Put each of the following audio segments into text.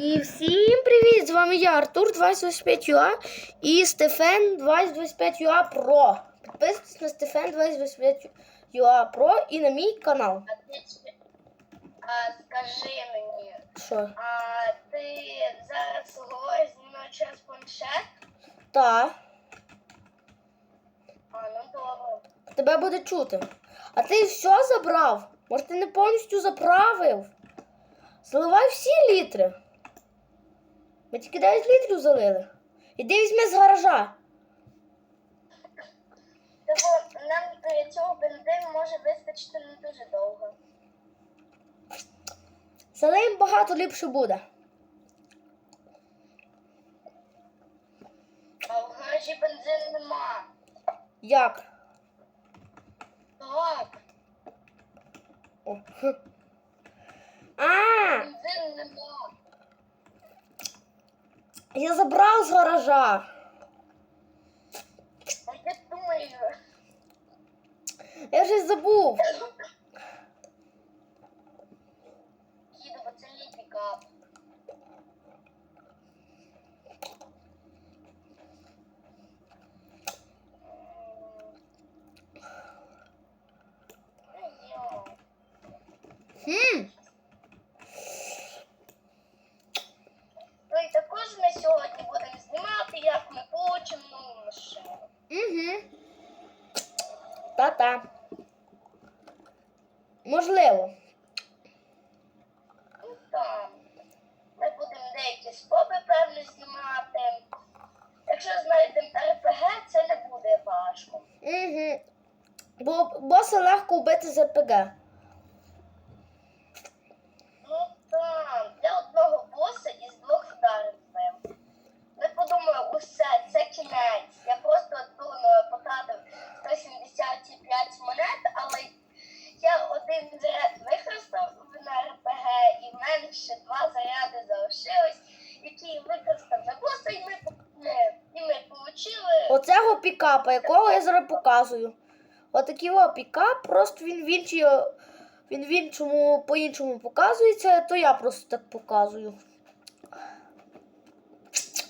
І всім привіт! З вами я, Артур 2025UA і Стефен 2025UA Pro. Підписуйтесь на Стефен 2025UA Pro і на мій канал. А скажи мені, Що? а ти зараз говориш зі мною через планшет? Та, А, ну добре. тебе буде чути. А ти все забрав? Може ти не повністю заправив? Заливай всі літри. Ми тільки 9 літрів залили. Іди візьми з гаража. Тому нам для цього бензин може вистачити не дуже довго. Залиємо багато ліпше буде. А в гаражі бензину нема. Як? Так, О. хм. А, бензину нема. я забрав з гаража. А я думаю, Я вже забув. їду, бо це мій пікап. Вбити. Ну там, для одного боса із двох вдарів. Ми подумали, усе, це кінець. Я просто дурно потратив 175 монет, але я один заряд використав на РПГ, і в мене ще два заряди залишились, які використав на боса, і ми, ми, і ми получили. Оцього пікапа, якого я зараз показую. Отакий о пікап, просто він в іншій, він в іншому по-іншому показується, то я просто так показую.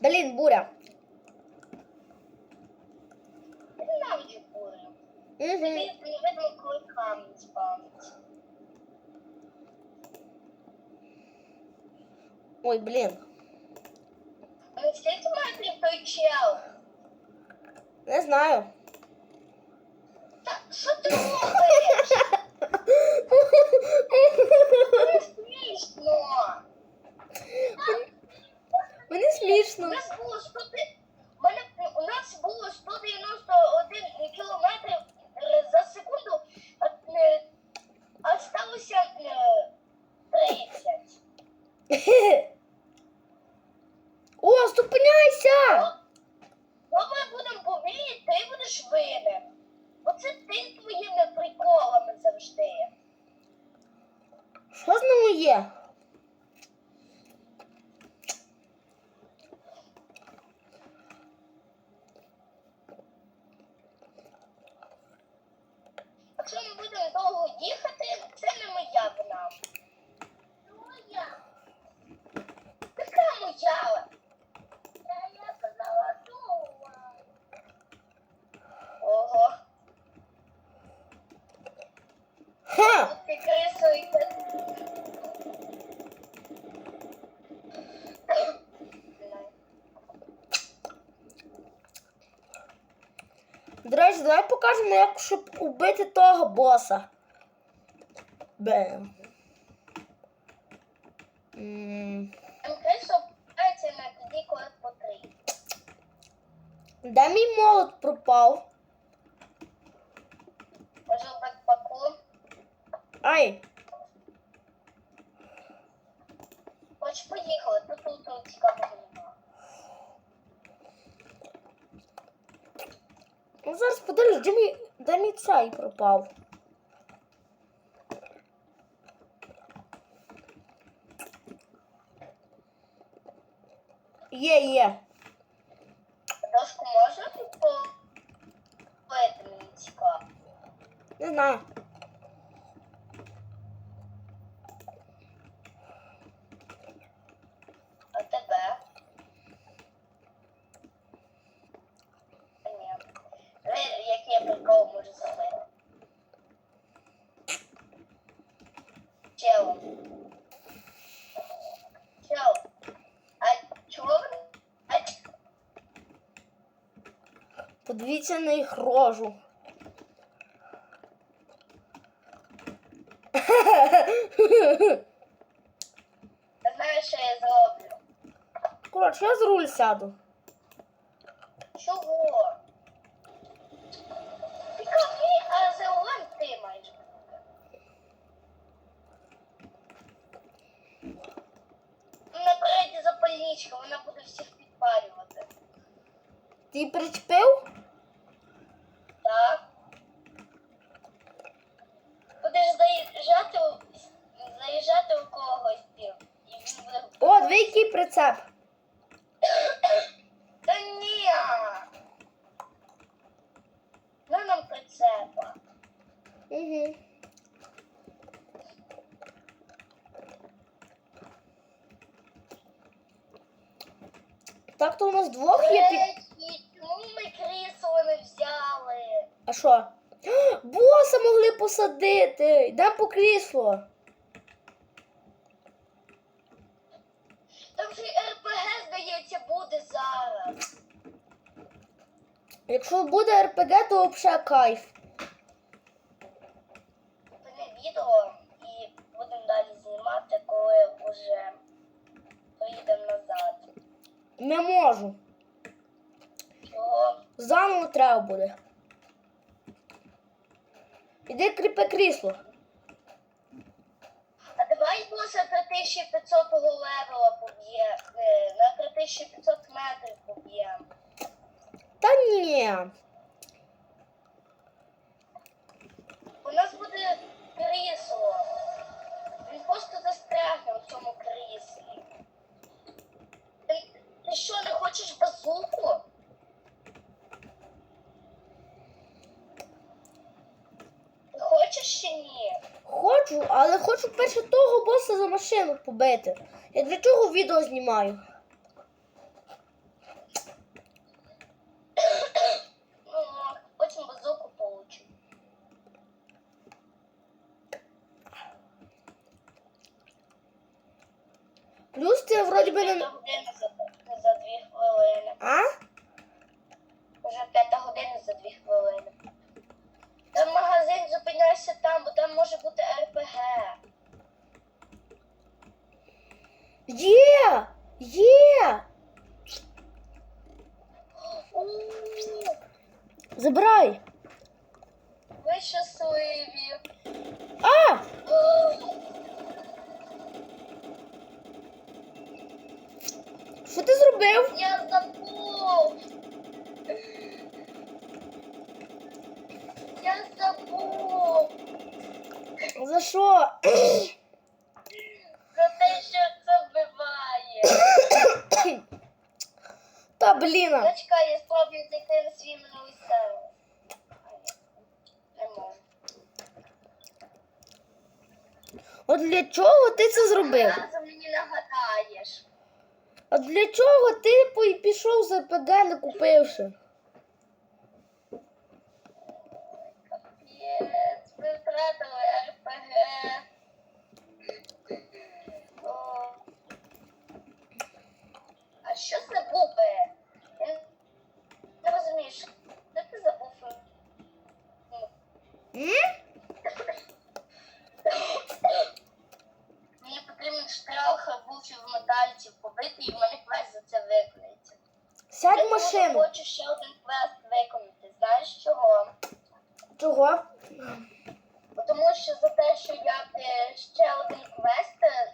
Блін, буря. Ненавиджу бурю. Угу. Тобі видно, коли камінь спавниться. Ой, блін. Скільки метрів той чел? Не знаю. Що ти робиш? Це смішно. Мені У нас було 100... У, мене... у нас було 191 кілометр за секунду, а, е, а сталося е, 30. О, зупиняйся! Ну, ми будемо повільні, ти будеш винен. Оце ти твоїми приколами завжди. Що з ними є? Якщо ми будемо довго їхати, це не моя вина. Моя. Яка моя? Та я казала довго. Ого. Ха! Тут ти крисуйте. До речі, давай покажемо, як щоб убити того боса. Бем. Де мій молот пропав? Може в бекпаку. Ай! Хоч поїхали, тут тут цікавого немає. Ну зараз подивлюсь, де мій, де мій цей пропав. Є, є. Дошку можна купити? Мені цікаво. Не знаю. Подивіться на їх рожу. Я знаю, що я зроблю. Коротше, я з руль сяду. Чого? Ти кафе, а за Олен ти маєш. Напереді запальничка, вона буде всіх підпалювати. Ти причепив? Так. Будеш заїжджати, у- заїжджати у когось, і він буде. О, диви, прицеп. Та ні. На нам прицепа. Угу. Так то у нас двох є під. Чому ми крісло не взяли? А що? Боса могли посадити. Йдемо по крісло. Там же РПГ, здається, буде зараз. Якщо буде РПГ, то взагалі кайф. Буде відео і будемо далі знімати, коли вже приїдемо назад. Не можу. Чого? Заново треба буде. Іди кріпи крісло. Давай боса 3500 левела поб'є, е, на 3500 метрів поб'ємо. Та ні. У нас буде крісло. Він просто застрягне в цьому кріслі. Ти, ти що, не хочеш базуку? Ти хочеш чи ні? Хочу, але хочу перше того боса за побити. Я для чого відео знімаю? Потім базуку получу. Плюс це вроді би не. за, за дві хвилини. А? Вже п'ята година за дві хвилини. Там магазин зупиняйся там, бо там може бути РПГ. Є! Є! Забирай! Ви щасливі. А! Що ти зробив? Я забув. Я забув За що? за те, що це вбиває. Та бліна. Зачекай, я спробую зайти на свій минулий сервер. Не можу. От для чого ти це зробив? Разом мені нагадаєш. А для чого ти пішов за ПД не купивши? Капець, ви втратили РПГ. О. А що забув би? Я не розумію, що де ти забув? Ну, М? Мені потрібен штралха був в метальці побитий, і в мене квест за це виконується. Сядь Я в машину. хочу ще один квест виконати. Знаєш чого? Чого? Бо Тому що за те, що я е, ще один квест е,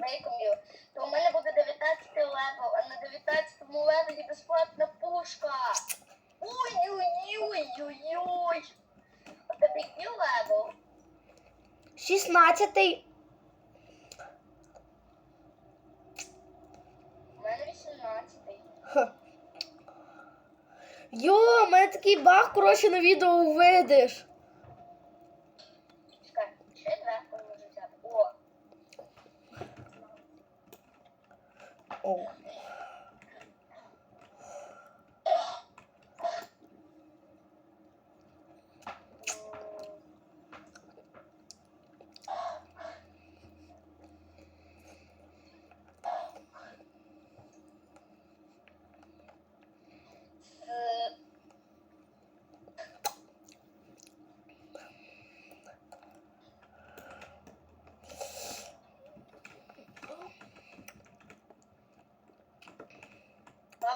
виконую, то у мене буде 19 левел, а на 19 левелі безплатна пушка. Тебе який левел? 16 У мене 18. Йо, у мене такий баг, коротше, на відео увидиш. Чекай, ще легко можу взяти. О, О.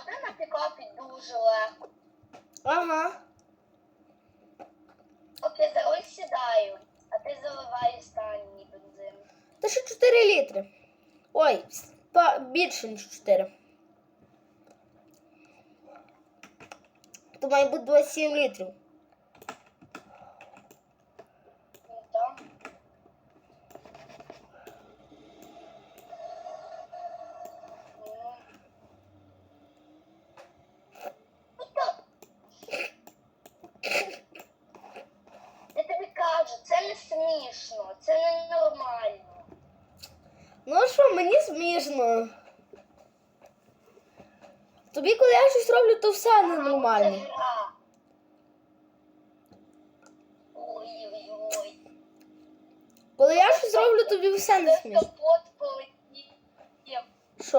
з Правда на дуже легко. Ага. Окей, за руль сідаю, а ти заливаєш останній бензин. Та ще 4 літри. Ой, більше, ніж 4. То має бути 27 літрів. Ну, так. Ну. Ну, так. Я тобі кажу, це не смішно, це не нормально. Ну а що, мені смішно. Тобі, коли я щось роблю, то все ненормально. Коли я щось роблю, тобі все не смішно. капот полетів. Що?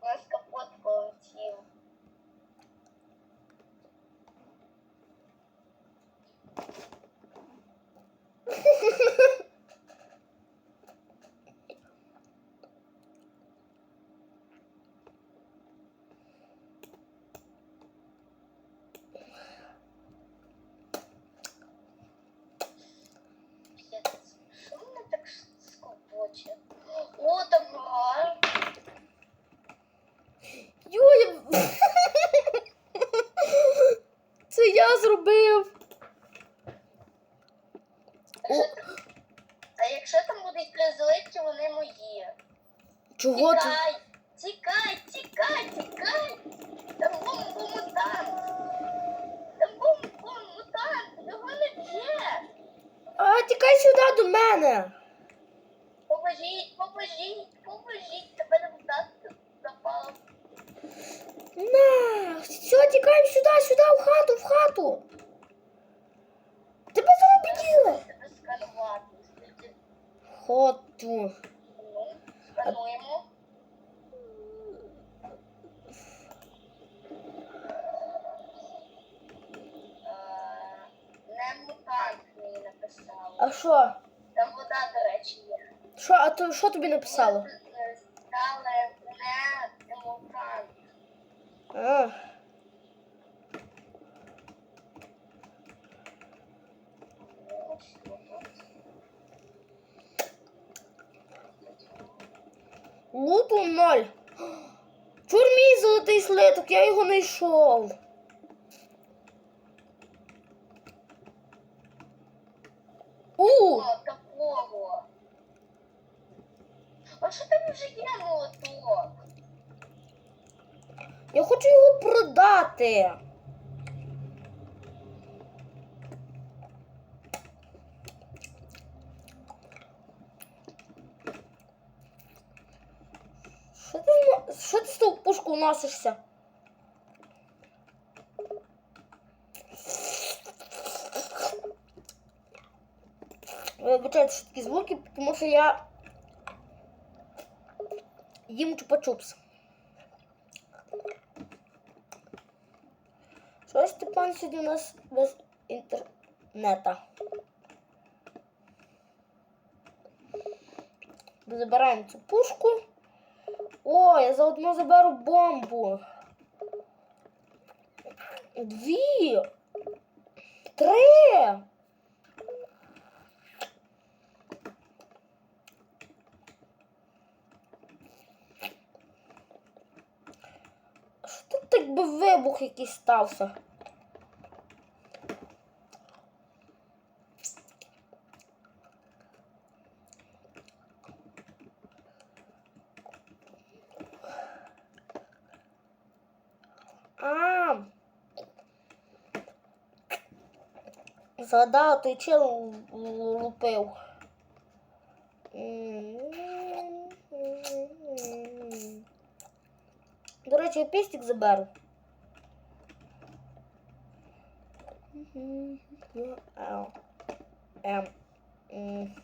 У нас капот полетів. П'єць. Що мене так скопоче? О, там гра. Юля. Це я зробив. О, А якщо там будуть кризлиті, вони мої. чого ти? Тікай, тікай, тікай, тікай. Там бум-бум-мутант. Там бум-бум-мутант. Його не б'є. А, тікай сюди до мене. Поможіть, поможіть, поможіть. Тебе не мутант запав. На, все, тікаємо сюди, сюди, в хату, в хату. Тебе скануємо. Не мутант мені написало. А що? Там вода, до речі, є. Що, а то що тобі написало? Е, Стали не мутант. Що тут? ноль. Чур мій золотий слиток, я його не йшов. У, такого. А що там вже є молоток? Я хочу його продати. Що ти, що ти з тою пушкою носишся? Вибачайте, що такі звуки, тому що я їм чупа-чупс. Що Степан сьогодні у нас без інтернета? Забираємо цю пушку. О, я заодно заберу бомбу. Дві. Три. Що тут так би вибух якийсь стався? Згадав, той чел л- лупив. До речі, я пістик заберу. Ау. Ем. М.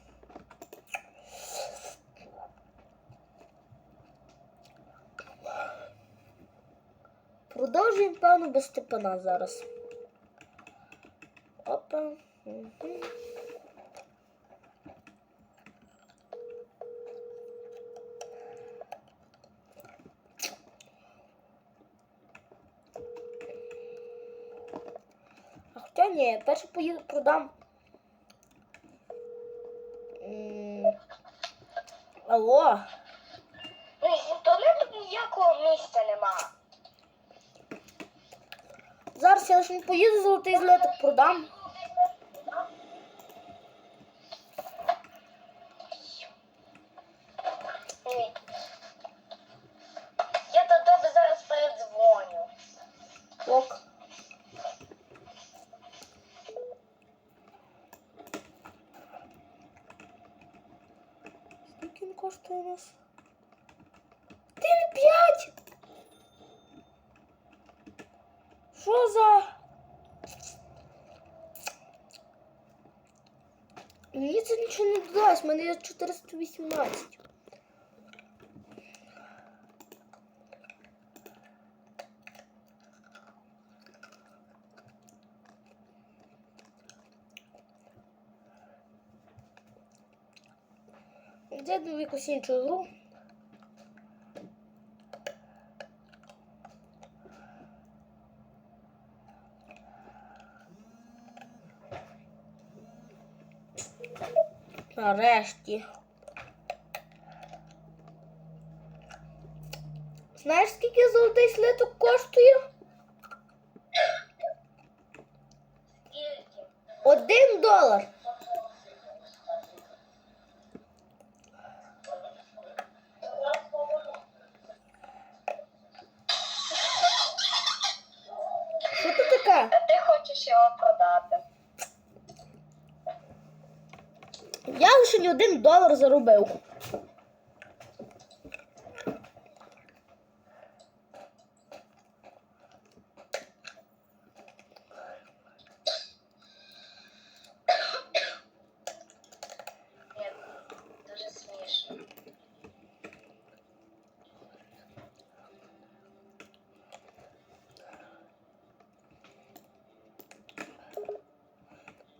Продовжуємо, певно, без Степана зараз. Опа. Угу. А хоча ні, перше поїду продам. Алло. Ніякого місця нема. Зараз я лише поїду золотий злиток продам. Я до тебе зараз передзвоню. Ок. Скільки він коштує у нас? Один п'ять! Що за? Мені це нічого не додасть, в мене є 418. Де якусь іншу гру? Нарешті. Знаєш, скільки золотий слиток коштує? Один долар. Що це таке? А ти хочеш його продати? Я лише один долар заробив. Ні, дуже смішно.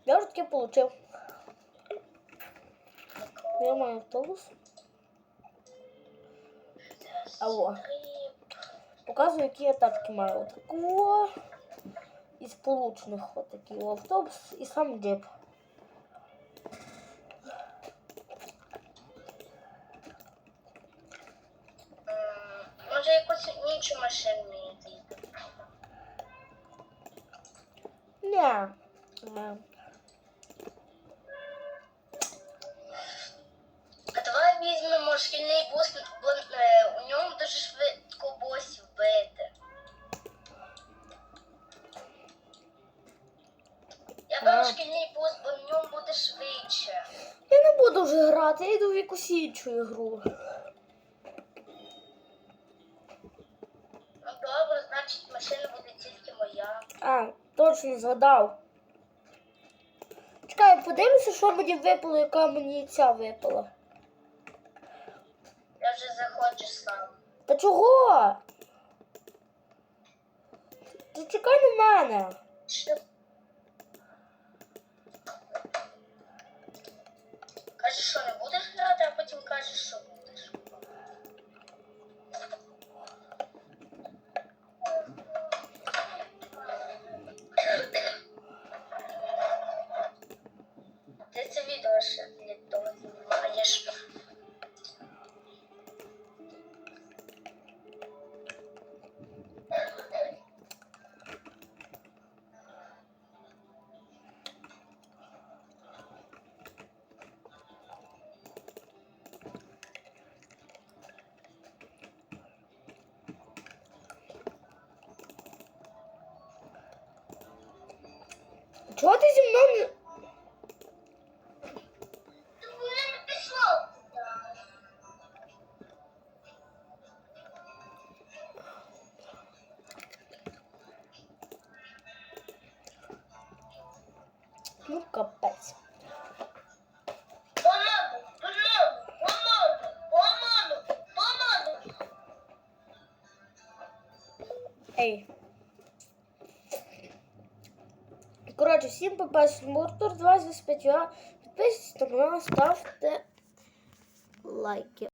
Я вже таке отримав. Я маю автобус. Алло. Показую, які я тачки маю. Отаку. Із получених отакий автобус і сам джип. М, Може якусь іншу машину мені дійти? Ні. Шкільний бус, бо в ньому буде швидше. Я не буду вже грати, я йду в якусь іншу ігру. Ну добре, значить машина буде тільки моя. А, точно згадав. Чекай, подивлюся, що мені випало, яка мені ця випала. Я вже заходжу сам. Та чого? Ти чекай на мене. Що? Кажеш, що не будеш Чого ти зі Всім Муртур 25 Підписуйтесь на канал, ставте лайки.